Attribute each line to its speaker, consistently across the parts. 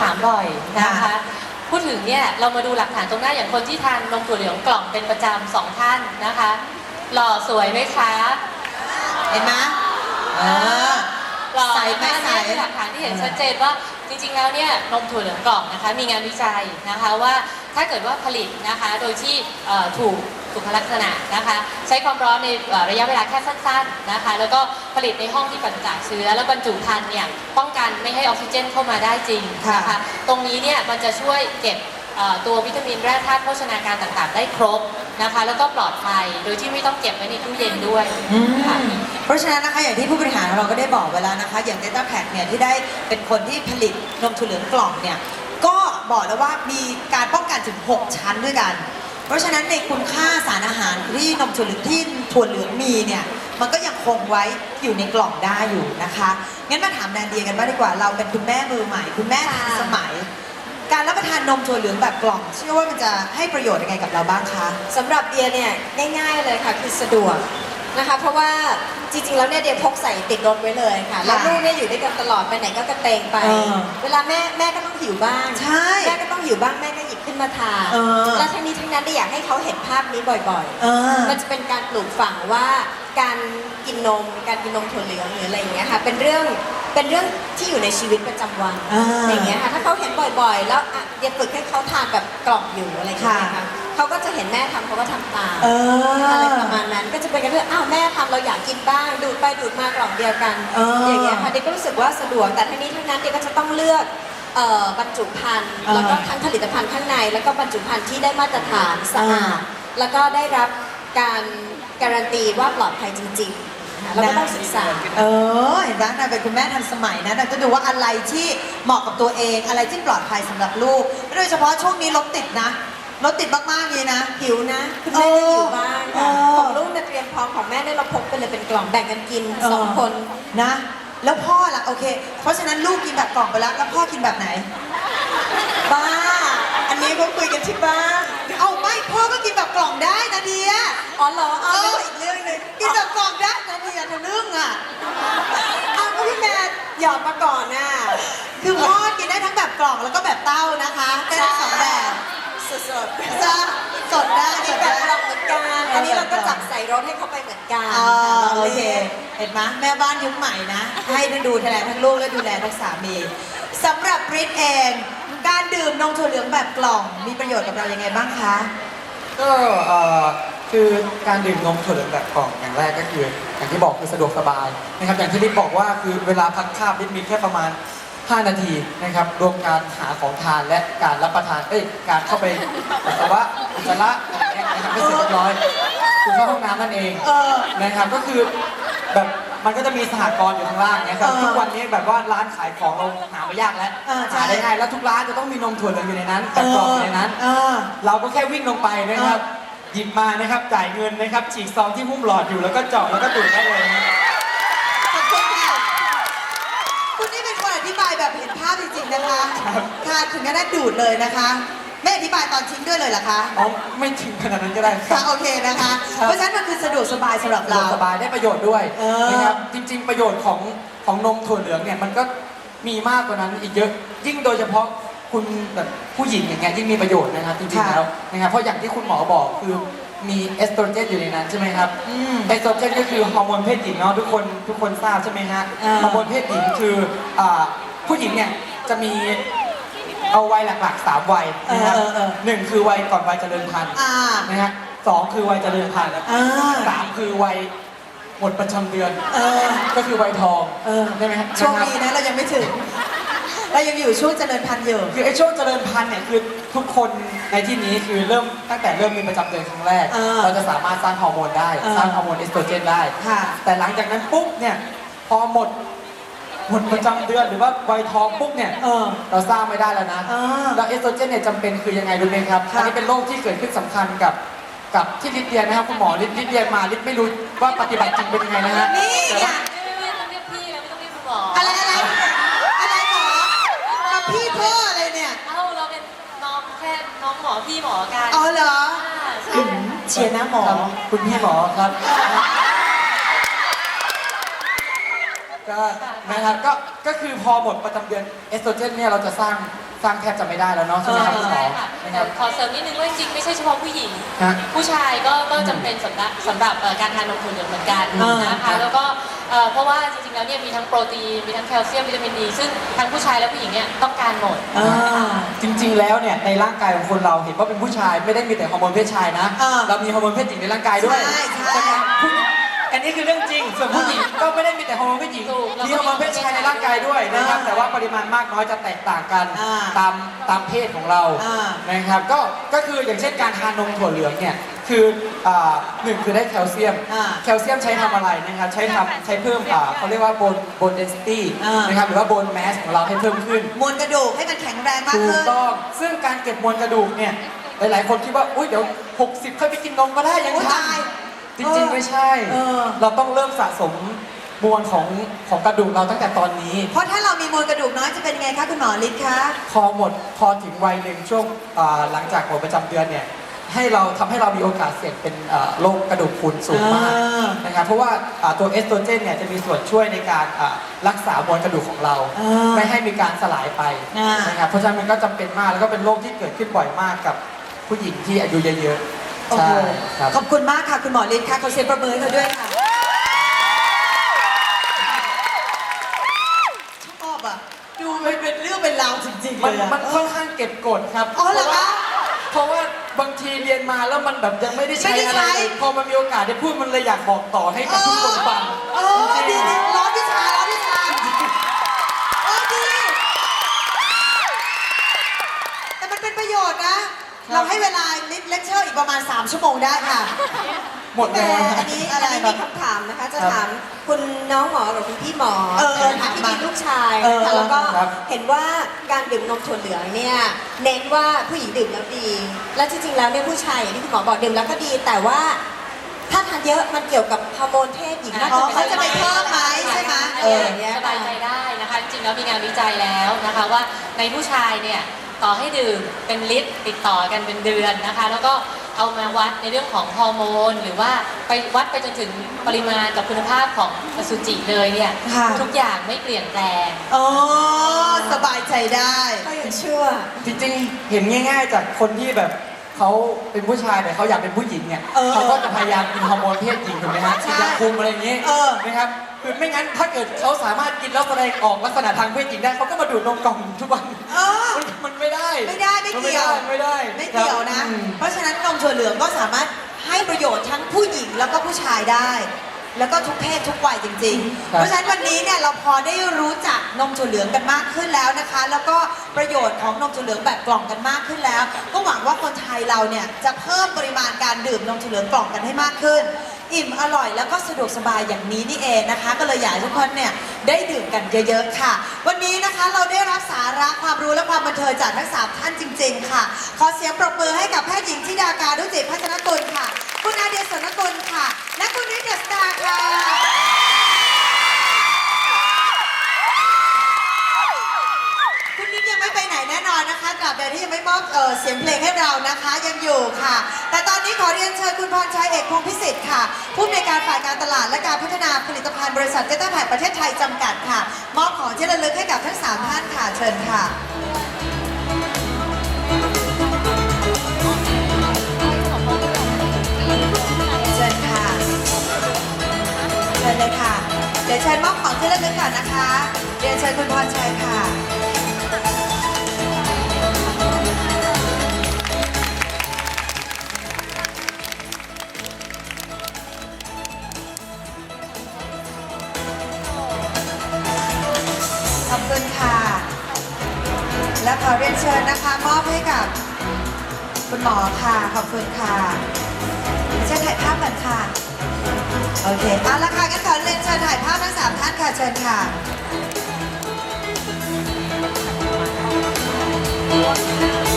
Speaker 1: ถามบ่อยนะคะ
Speaker 2: ค่ะ
Speaker 1: พูดถึงเนี่ยเรามาดูหลักฐานตรงหน้าอย่างคนที่ทานนมถั่วเหลืองกล่องเป็นประจำสองท่านนะคะ หล่อสวยไหมคะ
Speaker 2: เห็นไหมเออ
Speaker 1: หล่อ
Speaker 2: ใสไหม
Speaker 1: นะคะ
Speaker 2: ใส
Speaker 1: เนี่ยคือหลักฐานที่เห็นชัดเจนว่าจริงๆแล้วเนี่ยนมถั่วเหลืองกล่องนะคะมีงานวิจัยนะคะว่าถ้าเกิดว่าผลิตนะคะโดยที่เอ่อถูก สุขลักษณะนะคะ ใช้ความร้อนในเอ่อระยะเวลาแค่สั้นๆนะคะ แล้วก็ผลิตในห้องที่ปราศจากเชื้อ แล้วบรรจุภัณฑ์เนี่ยป้องกันไม่ให้ออกซิเจนเข้ามาได้จริงนะคะ
Speaker 2: ค่ะ
Speaker 1: ตรงนี้เนี่ยมันจะช่วยเก็บเอ่อตัววิตามินแร่ธาตุโภชนาการต่างๆ ได้ครบนะคะ แล้วก็ปลอดภัยโดยที่ไม่ต้องเก็บไว้ในตู้เย็นด้วย
Speaker 2: อืม
Speaker 1: ค่ะ
Speaker 2: เพราะฉะนั้นนะคะอย่างที่ผู้บริหารเราก็ได้บอกไว้แล้วนะคะ อย่าง Data Pack เนี่ยที่ได้เป็นคนที่ผลิตนมถั่วเหลืองกล่องเนี่ยก็บอกแล้วว่ามีการป้องกันถึง 6 ชั้นด้วยกัน เพราะฉะนั้นในคุณค่าสารอาหารที่นมถั่วเหลืองที่ถั่วเหลืองมีเนี่ยมันก็ยังคงไว้อยู่ในกล่องได้อยู่นะคะงั้นมาถามแดนเดียกันบ้างดีกว่าเราเป็นคุณแม่มือใหม่ คุณแม่ทันสมัย การรับประทานนมถั่วเหลืองแบบกล่อง เชื่อว่ามันจะให้ประโยชน์ยังไงกับเราบ้างคะ
Speaker 3: สำหรับเดียเนี่ยง่ายๆเลยค่ะคือสะดวกนะคะ เพราะว่าจริงๆ แล้วเนี่ยเดียพกใส่ติดรถไว้เลยค่ะแล้วลูกเนี่ยอยู่ด้วยกันตลอดไปไหนก็กระเตงไป
Speaker 2: เออ
Speaker 3: เวลาแม่แม่ก็ต้องหิวบ้าง
Speaker 2: ใช่
Speaker 3: แม่ก็ต้องหิวบ้างแม่ก็หยิบขึ้น มาทาน
Speaker 2: เออ
Speaker 3: แล้วทั้งนี้ทั้งนั้นเดียอยากให้เขาเห็นภาพนี้บ่อย
Speaker 2: เออ
Speaker 3: ๆมันจะเป็นการปลูกฝังว่าการกินนม การกินนมถั่วเหลืองหรืออะไรอย่างเงี้ยค่ะ เป็นเรื่อง เป็นเรื่องที่อยู่ในชีวิตประจำวัน
Speaker 2: อ่า
Speaker 3: อย่างเงี้ยค่ะ ถ้าเขาเห็นบ่อยๆ แล้วอะเดียฝึกให้เขาทานแบบกล่องอยู่อะไรอย่างเงี้ย
Speaker 2: ค่ะ
Speaker 3: ค่ะ เขาก็จะเห็นแม่ทำเขาก็ทำตาม
Speaker 2: เออ
Speaker 3: อะไรประมาณนั้นก็จะเป็นกันเรื่องอ้าวแม่ทำเราอยากกินบ้าง ดูดไปดูดมากล่องเดียวกัน
Speaker 2: เอออ
Speaker 3: อย่างเงี้ยค่ะเด็กก็รู้สึกว่าสะดวกแต่ทั้งนี้ทั้งนั้นเด็กก็จะต้องเลือก เอ่อบรรจุภัณฑ์
Speaker 2: เออ
Speaker 3: แล้วก็ทั้งผลิตภัณฑ์ข้างใน แล้วก็บรรจุภัณฑ์ที่ได้มาตรฐานสะอาด
Speaker 2: เออ
Speaker 3: แล้วก็ได้รับการการันตีว่าปลอดภัยจริงๆนะคะเราก็ต้องศึกษา
Speaker 2: เออเห็นไหมนายเป็นคุณแม่ทันสมัยนะนายจะดูว่าอะไรที่เหมาะกับตัวเอง อะไรที่ปลอดภัยสำหรับลูกโดยเฉพาะช่วงนี้รถติดนะรถติดมากๆเลยนะ
Speaker 3: หิวนะคุณแม่ก็หิวบ้างค่ะ
Speaker 2: เออ
Speaker 3: ของลูกเนี่ยเตรียมพร้อมของแม่เนี่ยเราพกไปเลยเป็นกล่องแบ่งกันกิน
Speaker 2: เออ
Speaker 3: สองคน
Speaker 2: นะ แล้วพ่อล่ะโอเค เพราะฉะนั้นลูกกินแบบกล่องไปแล้วแล้วพ่อกินแบบไหน
Speaker 3: บ้า อันนี้ก็คุยกันที่บ้าน
Speaker 2: เอาไม่พ่อก็กินแบบกล่องได้นะเดีย
Speaker 3: อ๋อเหรออ๋อ
Speaker 2: เออ
Speaker 3: แล้วอีกเรื่องหนึง
Speaker 2: กินแบบกล่องได้นะเดียทะลึ่งอะ
Speaker 3: อ้าวก็พี่แม่หยอดมาก่อนน่ะ
Speaker 2: คือพ่อกินได้ทั้งแบบกล่องแล้วก็แบบเต้านะคะได้ทั้งสองแบบ
Speaker 3: สดสด
Speaker 2: จะ สดได้
Speaker 3: ๆ
Speaker 2: ส
Speaker 3: มี
Speaker 2: ด
Speaker 3: แบ
Speaker 2: ได้
Speaker 3: บกล่องเหมือนกันอันนี้เราก็จับใส่รถให้เขาไปเหมือนกัน
Speaker 2: อ่า
Speaker 3: ค่ะ
Speaker 2: โอเค เห็นไหมแม่บ้านยุคใหม่นะ ให้ทั้งดูแลทั้งลูกและดูแลทั้งสามีสำหรับบริตเอง การดื่มนมถั่วเหลืองแบบกล่อง มีประโยชน์กับเรายังไงบ้างคะ
Speaker 4: ก็เอ่อคือการดื่มนมถั่วเหลืองแบบกล่องอย่างแรกก็คือ อย่างที่บอกคือสะดวกสบายนะครับอย่างที่ลิศบอกว่าคือเวลาพักคาบลิศมีแค่ประมาณ 5 นาทีนะครับ รวมการหาของทานและการรับประทานเอ้ยการเข้าไปปัสสาวะอุจจาระอะไรเงี้ยนะครับไม่เสร็จเรียบร้อยคือเข้าห้องน้ำนั่นเอง
Speaker 2: เออ
Speaker 4: นะครับก็คือแบบมันก็จะมีสหกรณ์อยู่ข้างล่างเนี่ยครับ
Speaker 2: เออ
Speaker 4: ทุกวันนี้แบบว่าร้านขายของเราหาไม่ยากแล้ว
Speaker 2: เออใช่
Speaker 4: หาได้ง่ายแล้วทุกร้านจะต้องมีนมถั่วเหลืองอยู่ในนั้นแบบกล่องอยู่ในนั้น
Speaker 2: เออ
Speaker 4: เราก็แค่วิ่งลงไปนะครับ หยิบมานะครับ จ่ายเงินนะครับ ฉีกซองที่หุ้มหลอดอยู่แล้วก็เจาะแล้วก็ดูดได้เลยนะ
Speaker 2: ข ธิบายแบบเห็นภาพจริงๆนะคะ ค่ะถึงจะได้ดูดเลยนะคะ ไม่อธิบายตอนทิ้งด้วยเลยเหรอคะ
Speaker 4: อ๋อไม่ถึงขนาดนั้นก็ได้ค
Speaker 2: ค่ะ
Speaker 4: รับ
Speaker 2: โอเคนะคะเพราะฉะนั้นมันคือสะดวกสบายสำหรับ
Speaker 4: สะด
Speaker 2: เรา
Speaker 4: วกสบายได้ประโยชน์ด้วย
Speaker 2: เออ
Speaker 4: นะครับจริง ๆ ประโยชน์ของของนมถั่วเหลืองเนี่ยมันก็มีมากกว่านั้นอีกเยอะ ยิ่งโดยเฉพาะคุณแบบผู้หญิงอย่างเงี้ยยิ่งมีประโยชน์นะครับจริงๆแล้วนะครับเพราะอย่างที่คุณหมอบอกคือ มีเอสโตรเจนอยู่ในนั้นใช่ไหมครับ
Speaker 2: อืม
Speaker 4: เอสโตรเจนก็คือฮอร์โมนเพศหญิงเนาะทุกคนทุกคนทราบใช่ไหมฮะ
Speaker 2: อ่า
Speaker 4: ฮอร์โมนเพศหญิงคืออ่าผู้หญิงเนี่ยจะมีเอาวัยหลักๆสามวัยนะครับ
Speaker 2: เออเออเออ
Speaker 4: หนึ่งคือวัยก่อนวัยเจริญพันธุ์
Speaker 2: อ่า
Speaker 4: นะฮะสองคือวัยเจริญพันธุ์
Speaker 2: อ่า
Speaker 4: สามคือวัยหมดประจำเดือน
Speaker 2: เออ
Speaker 4: ก็คือวัยทอง
Speaker 2: เออ
Speaker 4: ได้ไหมฮะ
Speaker 2: ช่วง
Speaker 4: นะครับ
Speaker 2: นี้นะเรายังไม่ถึง เรายังอยู่ช่วงเจริญพันธุ์อยู่
Speaker 4: คือไอ้ช่วงเจริญพันธุ์เนี่ยคือทุกคนในที่นี้คือเริ่มตั้งแต่เริ่มมีประจำเดือนครั้งแรก
Speaker 2: เออ
Speaker 4: เราจะสามารถสร้างฮอร์โมนได้
Speaker 2: เออ
Speaker 4: สร้างฮอร์โมนเอสโตรเจนได้
Speaker 2: ค่ะ
Speaker 4: แต่หลังจากนั้นปุ๊บเนี่ยพอหมดหมดประจำเดือนหรือว่าวัยทองปุ๊บเนี่ย
Speaker 2: เออ
Speaker 4: เราสร้างไม่ได้แล้วนะ
Speaker 2: อ่า
Speaker 4: แล้วเอสโตรเจนเนี่ยจำเป็นคือยังไงรู้ไหมครับ
Speaker 2: ค่ะ
Speaker 4: อันนี้เป็นโรคที่เกิดขึ้นสำคัญกับกับที่ลิดเรียนนะครับคุณหมอลิดลิดเรียนมาลิดไม่รู้ว่าปฏิบัติจริงเป็นยังไงนะฮะ
Speaker 2: นี่
Speaker 4: แต่
Speaker 2: ไง
Speaker 4: ว่า
Speaker 1: ไม่ไม่ไม่ต้องเรียก หมอพี่หมอกัน
Speaker 2: อ๋อเหรอ
Speaker 1: อ่าใช่
Speaker 2: อืมเชียร์นะหมอ
Speaker 4: ครับคุณพี่หมอครับ ก็นะครับก็ก็คือพอหมดประจำเดือนเอสโตรเจนเนี่ยเราจะสร้างสร้างแทบจะไม่ได้แล้วเนาะใช่ไหมครับคุณหม
Speaker 1: ใช่
Speaker 4: อ
Speaker 1: ค่ะ
Speaker 4: นะค
Speaker 1: แต่
Speaker 4: รับ
Speaker 1: ขอเสริมนิดนึงว่าจริงๆไม่ใช่เฉพาะผู้หญิง
Speaker 4: ฮะ
Speaker 1: ผู้ชายก็ก็จำเป็นสำหรับสำหรับเอ่อการทานนมถั่วเหลืองเหมือนกัน
Speaker 2: อ่าน
Speaker 1: นะ
Speaker 4: ครั
Speaker 1: คะ
Speaker 4: บ
Speaker 1: แล้วก็ เอ่อเพราะว่าจริงๆแล้วเนี่ยมีทั้งโปรตีน มีทั้งแคลเซียม วิตามินดี ซึ่งทั้งผู้ชายและผู้หญิงเนี่ยต้องการหมด
Speaker 2: อ่า
Speaker 4: จริงๆ แล้วเนี่ยในร่างกายของคนเราเห็นว่าเป็นผู้ชายไม่ได้มีแต่ฮอร์โมนเพศชายนะ
Speaker 2: อ่า
Speaker 4: เรามีฮอร์โมนเพศหญิงในร่างกายด้วย
Speaker 2: ใช่ใช่
Speaker 4: ไหมผู้อั นนี้คือเรื่องจริง ส่วนผู้หญิงก็ไม่ได้มีแต่ฮอร์โมนเพศหญิง
Speaker 1: ถูกแล้วก็
Speaker 4: มีฮอร์โมนเพศชายในร่างกายด้วยนะครับ
Speaker 2: อ่า
Speaker 4: แต่ว่าปริมาณมากน้อยจะแตกต่างกัน
Speaker 2: อ่า
Speaker 4: ตามตามเพศของเรา
Speaker 2: อ่า
Speaker 4: นะครับ ก็ก็คืออย่างเช่นการทานนมถั่วเหลืองเนี่ยคืออ่าหนึ่งคือได้แคลเซียม
Speaker 2: อ่า
Speaker 4: แคลเซียมใช้ทำอะไรนะครับ ใช้ทำใช้เพิ่มอ่าเขาเรียกว่าโบนโบนเดนซิตี้
Speaker 2: อ่าน
Speaker 4: นะครับหรือว่าโบนแมสของเราให้เพิ่มขึ้น
Speaker 2: มวลกระดูกให้มันแข็งแรงมาก
Speaker 4: ถูก
Speaker 2: ขึ้น
Speaker 4: ต้อง ซึ่งการเก็บมวลกระดูกเนี่ย หลาย ๆ คนคิดว่า อุ้ยเดี๋ยว 60 ค่อยไปกินนมก็ได้ยัง
Speaker 2: โอ้
Speaker 4: ทั
Speaker 2: ตาย
Speaker 4: น จริงๆไม่ใช่
Speaker 2: เออ
Speaker 4: เราต้องเริ่มสะสมมวลของของกระดูกเราตั้งแต่ตอนนี้
Speaker 2: เพราะถ้าเรามีมวลกระดูกน้อยจะเป็นยังไงคะคุณหมอฤทธิ์คะ
Speaker 4: พอหมดพอถึงวัยหนึ่งช่วงอ่าหลังจากหมดประจำเดือนเนี่ยให้เราทำให้เรามีโอกาสเสี่ยงเป็นอ่าโรคกระดูกพรุนสูงมาก
Speaker 2: อ่า
Speaker 4: นะครับเพราะว่าอ่าตัวเอสโตรเจนเนี่ยจะมีส่วนช่วยในการอ่ารักษามวลกระดูกของเรา
Speaker 2: อ่า
Speaker 4: ไม่ให้มีการสลายไป
Speaker 2: อ่าน
Speaker 4: นะครับเพราะฉะนั้นมันก็จำเป็นมากแล้วก็เป็นโรคที่เกิดขึ้นบ่อยมากกับผู้หญิงที่อายุเยอะๆ
Speaker 2: โอ้
Speaker 4: ใช่
Speaker 2: โห
Speaker 4: ครับ
Speaker 2: ขอบคุณมากค่ะ คุณหมอฤทธิ์ค่ะขอเสียงประมือให้เขาด้วยค่ะชอบอะ ดูมันเป็นเรื่องเป็นราวจริงๆ
Speaker 4: มั
Speaker 2: เล
Speaker 4: น
Speaker 2: ยอะ
Speaker 4: มันค่อนข้างเก็บกดครับ
Speaker 2: อ๋อเหรอคะ
Speaker 4: เพราะว่าบางทีเรียนมาแล้วมันแบบยังไม่ได้ใช้
Speaker 2: ไม่ได้
Speaker 4: อะไร
Speaker 2: ใช้
Speaker 4: เลยพอมันมีโอกาสได้พูดมันเลยอยากบอกต่อให้กับทุกคนฟัง
Speaker 2: เออ
Speaker 4: จริ
Speaker 2: ดี
Speaker 4: ง
Speaker 2: ดีร้อ เราให้เวลาเลคเชอร์อีกประมาณ 3 ชั่วโมงได้ค่ะ
Speaker 4: หมด
Speaker 3: แต่
Speaker 4: แล้ว
Speaker 3: อันนี้
Speaker 2: อะไร
Speaker 3: อันนี้มีคำถามนะคะ จะ
Speaker 4: ครับ
Speaker 3: ถามคุณน้องหมอกับคุณพี่หมอ
Speaker 2: เออเออ
Speaker 3: นะคะที่
Speaker 2: ถาม
Speaker 3: มี
Speaker 2: มา
Speaker 3: ลูกชาย
Speaker 2: เออ
Speaker 3: นะคะแล้วก็
Speaker 4: ครับ
Speaker 3: เห็นว่าการดื่มนมถั่วเหลืองเนี่ยเน้นว่าผู้หญิงดื่มแล้วดี และจริงๆแล้วเนี่ยผู้ชายอย่างที่คุณหมอบอกดื่มแล้วก็ดี แต่ว่าถ้าทานเยอะมันเกี่ยวกับฮอร์โมนเพศหญิงน่า
Speaker 2: อ๋อ
Speaker 3: จะ
Speaker 2: เขาจะไปเพิ่มไหมใช่ไหม
Speaker 1: เออ สบายใจได้นะคะ จริงๆแล้วมีงานวิจัยแล้วนะคะว่าในผู้ชายเนี่ย ต่อให้ดื่มเป็นลิตรติดต่อกันเป็นเดือนนะคะ แล้วก็เอามาวัดในเรื่องของฮอร์โมน หรือว่าไปวัดไปจนถึงปริมาณกับคุณภาพของอสุจิเลยเนี่ย
Speaker 2: ค่ะ
Speaker 1: ทุกอย่างไม่เปลี่ยนแปลง
Speaker 2: อ๋อ สบายใจได้
Speaker 3: ก็ยังเชื่อ
Speaker 4: จริงๆ เห็นง่าย ๆ จากคนที่แบบเขาเป็นผู้ชายแต่เขาอยากเป็นผู้หญิงเนี่ย
Speaker 2: เออ
Speaker 4: เขาก็จะพยายามกินฮอร์โมนเพศหญิงถูกไหมฮะ
Speaker 2: ใช่
Speaker 4: กินยาคุมอะไรอย่างนี้
Speaker 2: เออ
Speaker 4: นะครับคือไม่งั้นถ้าเกิดเขาสามารถกินแล้วแสดงออกลักษณะทางเพศหญิงได้เขาก็มาดูดนมกล่องทุกวัน
Speaker 2: เออ
Speaker 4: มันมัน ไม่ได้
Speaker 2: ไม่ได้ไม่เกี่ยว
Speaker 4: ไม่ได้
Speaker 2: ไม่เกี่ยวนะ
Speaker 4: อืม
Speaker 2: เพราะฉะนั้นนมถั่วเหลืองก็สามารถให้ประโยชน์ทั้งผู้หญิงแล้วก็ผู้ชายได้ แล้วก็ทุกเพศทุกวัยจริง ๆ เพราะฉะนั้นวันนี้เนี่ยเราพอได้รู้จักนมถั่วเหลืองกันมากขึ้นแล้วนะคะ แล้วก็ประโยชน์ของนมถั่วเหลืองแบบกล่องกันมากขึ้นแล้ว ก็หวังว่าคนไทยเราเนี่ยจะเพิ่มปริมาณการดื่มนมถั่วเหลืองกล่องกันให้มากขึ้น อิ่มอร่อยแล้วก็สะดวกสบายอย่างนี้นี่เองนะคะ ก็เลยอยากให้ทุกคนเนี่ยได้ดื่มกันเยอะๆค่ะ วันนี้นะคะเราได้รับสาระความรู้และความบันเทิงจากทั้งสามท่านจริง ๆ ค่ะ ขอเสียงปรบมือให้กับแพทย์หญิงธิดาการุจิตพัฒนกุลค่ะ คุณอาเดียสนกุลค่ะ และคุณนิดเดสตาร์ค่ะ บใดที่ยังไม่มอบเออเสียงเพลงให้เรานะคะยังอยู่ค่ะ แต่ตอนนี้ขอเรียนเชิญคุณพรชัยเอกพงศ์พิสิทธิ์ค่ะ ผู้อำนวยการฝ่ายการตลาดและการพัฒนาผลิตภัณฑ์บริษัทเจต้าแพคประเทศไทยจำกัดค่ะ มอบของที่ระลึกให้กับทั้งสามท่านค่ะเชิญค่ะเชิญค่ะเชิญเลยค่ะเดี๋ยวเชิญมอบของที่ระลึกก่อนนะคะเรียนเชิญคุณพรชัยค่ะ ค่ะ และขอเรียนเชิญนะคะ มอบให้กับคุณหมอค่ะ ขอบคุณค่ะเชิญถ่ายภาพกันค่ะ โอเคเอาละค่ะกันขอเรียนเชิญถ่ายภาพทั้งสามท่านค่ะ เชิญค่ะขอ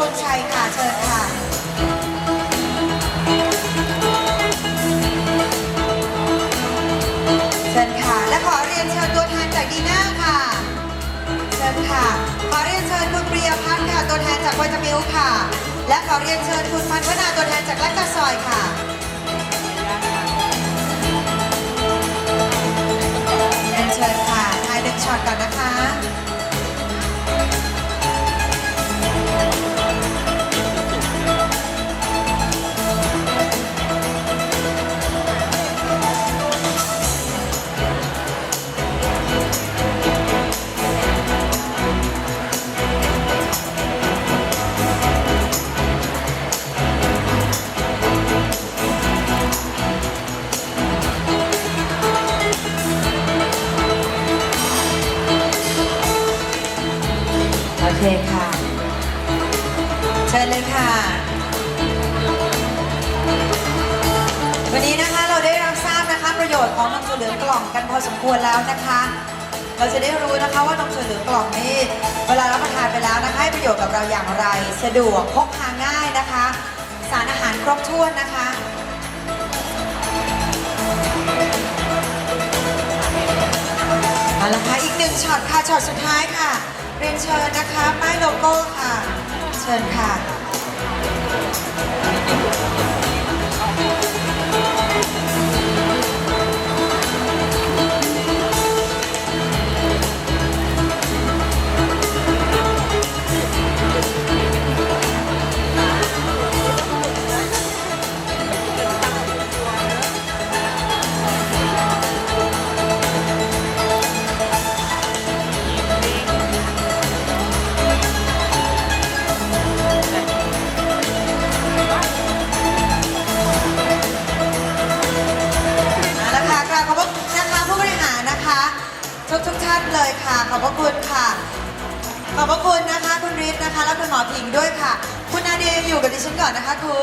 Speaker 2: กลชัยค่ะเชิญค่ะเชิญค่ะ และขอเรียนเชิญตัวแทนจากดีน่าค่ะเชิญค่ะ ขอเรียนเชิญคุณปรียพัฒน์ค่ะตัวแทนจากวัยจมิวค่ะ และขอเรียนเชิญคุณพันวนาตัวแทนจากลักกะซอยค่ะ ควรแล้วนะคะ เราจะได้รู้นะคะว่านมถั่วเหลืองกล่องนี่เวลารับประทานไปแล้วนะคะให้ประโยชน์กับเราอย่างไร สะดวกพกพาง่ายนะคะ สารอาหารครบถ้วนนะคะเอาละค่ะอีกหนึ่งช็อตค่ะช็อตสุดท้ายค่ะ เรียนเชิญนะคะป้ายโลโก้ค่ะ เชิญค่ะ หมอผิงด้วยค่ะ คุณนาเดียอยู่กับดิฉันก่อนนะคะคุณ